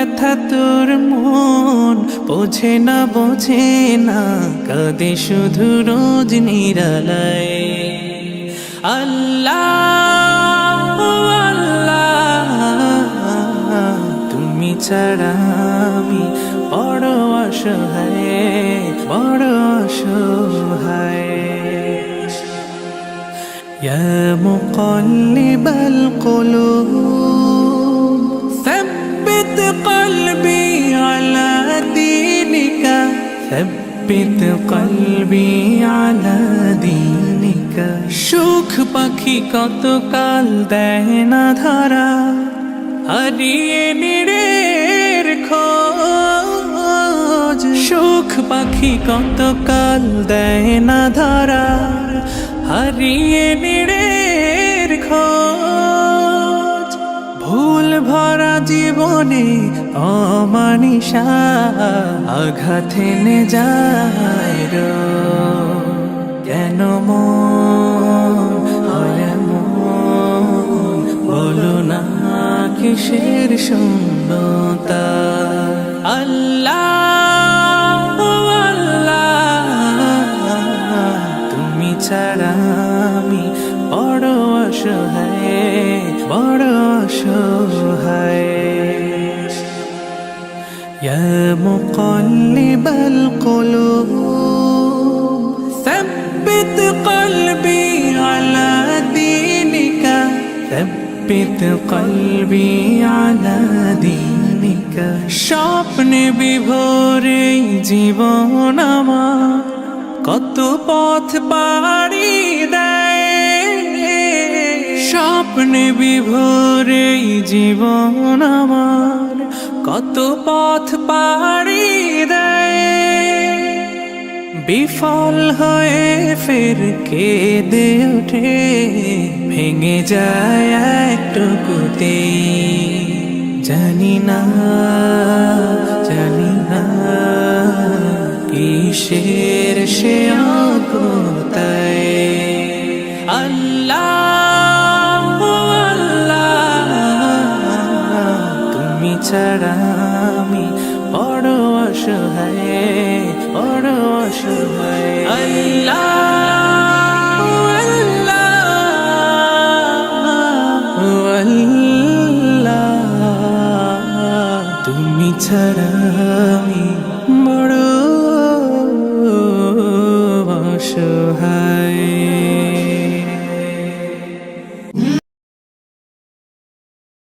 ব্যথা তোর মন বোঝে না বোঝে না কাঁদে শুধু রোজ নিরালায় আল্লাহ আল্লাহ তুমি ছাড়া আমি বড় অসহায় বড় অসহায় يا مقلب القلوب ثبت قلبي على دينك ثبت قلبي على دينك সুখ পাখি কত কাল দেয় না ধরা হারিয়ে নিরের খোঁজ সুখ পাখি কত কাল দেয় না ধরা হারিয়ে নিরের খোঁজ জীবনে অমানিসা আঘাত এনে যায়। কেন মন? বলো না কিসের শূন্যতা আল্লাহ আল্লাহ, তুমি ছাড়া আমি বড় অসহায় বড় অসহায় يا مقلب القلوب ثبت قلبي على دينك ثبت قلبي على دينك স্বপ্নে বিভোরে জীবন আমার কত পথ পাড়ি দেয় স্বপ্নে বিভোরে জীবন আমার কত পথ পাড়ি দেয়। বিফল হয়ে ফের কেঁদে ওঠে ভেঙে যায় একটুকুতে। জানি না জানি না কিসের সে আল্লাহ ছাড়া আমি বড় অসহায় বড় অসহায়। আল্লাহ আল্লাহ তুমি ছাড়া আমি বড় অসহায়।